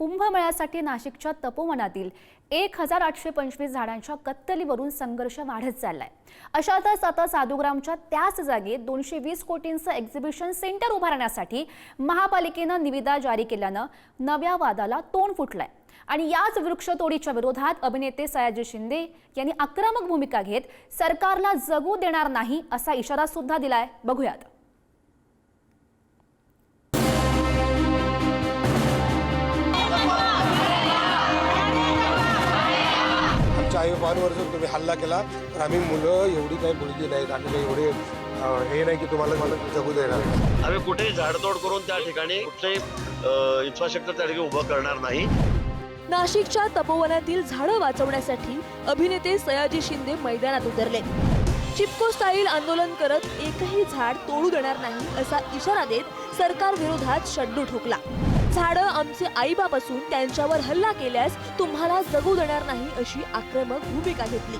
कुंभमेळ्यासाठी नाशिकच्या तपोवनातील एक हजार आठशे पंचवीस झाडांच्या कत्तलीवरून संघर्ष वाढत चाललाय. अशातच आता साधुग्रामच्या त्याच जागेत दोनशे वीस कोटींचं एक्झिबिशन सेंटर उभारण्यासाठी महापालिकेनं निविदा जारी केल्यानं नव्या वादाला तोंड फुटलंय. आणि याच वृक्षतोडीच्या विरोधात अभिनेते सयाजी शिंदे यांनी आक्रमक भूमिका घेत सरकारला जगू देणार नाही असा इशारा सुद्धा दिलाय. बघूयात. आईबापांवर जर तुम्ही हल्ला केला तर आम्ही मुलं एवढी काही मुलगी नाहीत. आम्ही काही एवढे हे नाही की तुम्हाला मला जगू देणार. आम्ही कुठेही झाडतोड करून त्या ठिकाणी कुठलेही इन्फ्रास्ट्रक्चर त्या ठिकाणी उभं करणार नाही. नाशिकच्या तपोवनातील झाडं वाचवण्यासाठी अभिनेते सयाजी शिंदे मैदानात उतरले. चिपको स्टाईल आंदोलन करत एकही झाड तोडू देणार नाही असा इशारा देत सरकार विरोधात शड्डू ठोकला. झाडं आमचे आईबाप असून त्यांच्यावर हल्ला केल्यास तुम्हाला जगू देणार नाही अशी आक्रमक भूमिका घेतली.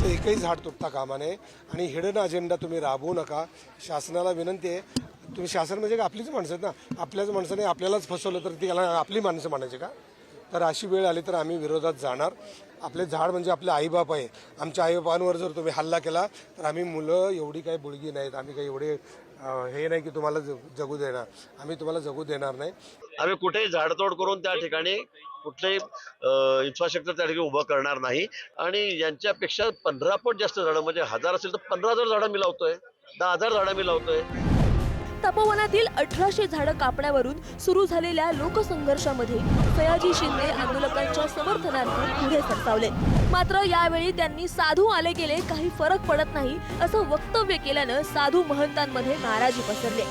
तर एकही झाड तुटता कामा नये आणि हिडन अजेंडा तुम्ही राबवू नका. शासनाला विनंती आहे. तुम्ही शासन म्हणजे का आपलीच माणसं आहेत ना? आपल्याच माणसाने आपल्यालाच फसवलं तर ती याला आपली माणसं म्हणायची का? तर अशी वेळ आली तर आम्ही विरोधात जाणार. आपले झाड म्हणजे आपले आईबाप आहे. आमच्या आईबापांवर जर तुम्ही हल्ला केला तर आम्ही मुलं एवढी काही बुळगी नाहीत. आम्ही काही एवढे हे नाही की तुम्हाला जगू देणार. आम्ही तुम्हाला जगू देणार नाही. आम्ही कुठेही झाडतोड करून त्या ठिकाणी कुठलेही इन्फ्रास्ट्रक्चर त्या ठिकाणी उभं करणार नाही. आणि यांच्यापेक्षा पंधरा पट जास्त झाडं म्हणजे हजार असेल तर पंधरा हजार झाडं मी लावतोय. दहा हजार झाडं मी लावतोय. तपोवनातील अठराशे झाडं कापण्यावरून सुरू झालेल्या लोकसंघर्षामध्ये सयाजी शिंदे आंदोलकांच्या समर्थनार्थ पुढे सरसावले. मात्र यावेळी त्यांनी साधू आले गेले काही फरक पडत नाही असं वक्तव्य केल्यानं साधू महंतांमध्ये नाराजी पसरले.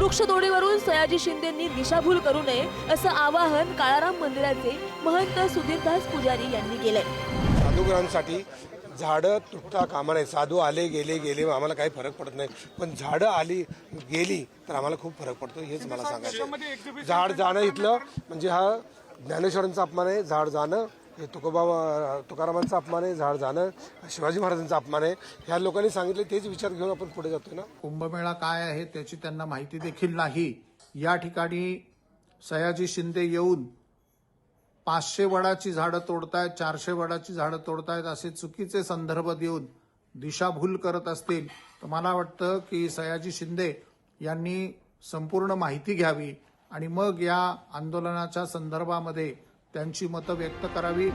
वृक्षतोडीवरून सयाजी शिंदेंनी दिशाभूल करू नये असं आवाहन काळाराम मंदिराचे महंत सुधीरदास पुजारी यांनी केलंय. साधूग्रांसाठी झाडं तुटता कामा नाही. साधू आले गेले गेले आम्हाला काही फरक पडत नाही. पण झाडं आली गेली तर आम्हाला खूप फरक पडतो हेच मला सांगायचं आहे. झाड जाणं इथलं म्हणजे हा ज्ञानेश्वरांचा अपमान आहे झाड जाणं. हे तुकोबा तुकारामांचा अपमान आहे झाड जाणं. शिवाजी महाराजांचा अपमान आहे. ह्या लोकांनी सांगितले तेच विचार घेऊन आपण पुढे जातोय ना? कुंभमेळा काय आहे त्याची त्यांना माहिती देखील नाही. या ठिकाणी सयाजी शिंदे येऊन पाचशे वडाची झाडं तोडतायत चारशे वडाची झाडं तोडतायत असे चुकीचे संदर्भ देऊन दिशाभूल करत असतील तर मला वाटतं की सयाजी शिंदे यांनी संपूर्ण माहिती घ्यावी आणि मग या आंदोलनाच्या संदर्भामध्ये त्यांची मतं व्यक्त करावी.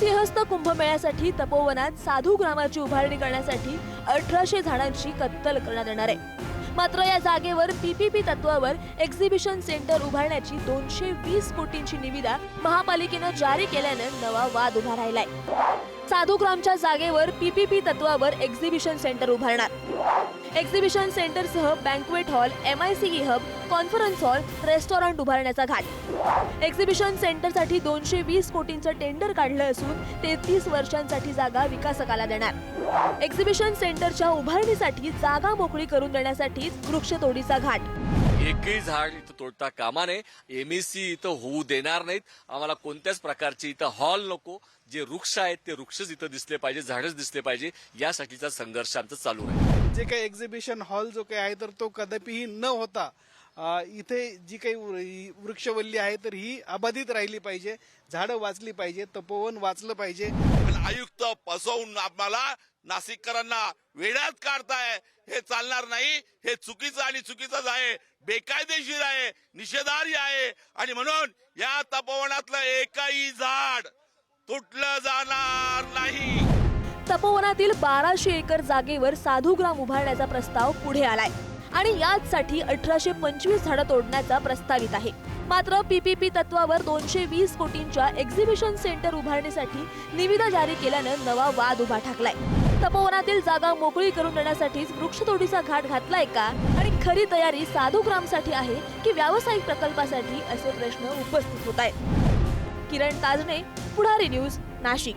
सिंहस्थ कुंभमेळ्यासाठी तपोवनात साधू ग्रामाची उभारणी करण्यासाठी अठराशे झाडांची कत्तल करण्यात येणार आहे. मात्र या जागेवर पीपीपी तत्वावर एक्झिबिशन सेंटर उभारण्याची दोनशे वीस कोटींची निविदा महापालिकेनं जारी केल्यानं नवा वाद उभा राहिलाय. साधूग्रामच्या जागेवर पीपीपी तत्वावर एक्झिबिशन सेंटर उभारणार. Exhibition सेंटरसह banquet hall M I C hub conference hall restaurant उभारण्याचा घाट. एक्झिबिशन सेंटरसाठी दोनशे वीस कोटींचं टेंडर काढलं असून तेहतीस वर्षांसाठी जागा विकासकाला देणार. एक्झिबिशन सेंटरच्या उभारणीसाठी जागा मोकळी करून देण्यासाठी वृक्षतोडीचा घाट. एकही झाड इथं तोडता कामा नये. एमएससी इथं होऊ देणार नाहीत. आम्हाला कोणत्याच प्रकारची इथं हॉल नको. जे वृक्ष आहेत ते वृक्षच इथं दिसले पाहिजे झाडच दिसले पाहिजे. यासाठीचा संघर्ष आमचा चालू आहे जे काही एक्झिबिशन हॉल जो काही आहे तर तो कदापिही न होता इथे जी काही वृ- वृक्षवल्ली आहे तर ही अबाधित राहिली पाहिजे. झाडं वाचली पाहिजे तपोवन वाचलं पाहिजे. आयुक्त फसवून आम्हाला नाशिककरांना वेड्यात काढताय. हे चालणार नाही. हे चुकीचं आणि चुकीचंच आहे. बेकायदेशीर आहे. निषेधार्ह आहे. आणि म्हणून या तपोवनातलं एकही झाड तुटलं जाणार नाही. तपोवनातील बाराशे एकर जागेवर साधूग्राम उभारण्याचा प्रस्ताव पुढे आलाय. आणि याचसाठी अठराशे पंचवीस झाडं तोडण्याचा प्रस्तावित आहे. मात्र पीपीपी तत्वावर दोनशे वीस कोटींच्या एक्झिबिशन सेंटर उभारणीसाठी निविदा जारी केल्यानं नवा वाद उभा ठाकलाय. तपोवनातील जागा मोकळी करून देण्यासाठीच वृक्षतोडीचा घाट घातलाय का? आणि खरी तयारी साधूग्रामसाठी आहे की व्यावसायिक प्रकल्पासाठी? असे प्रश्न उपस्थित होत आहेत. किरण ताजने पुढारी न्यूज नाशिक.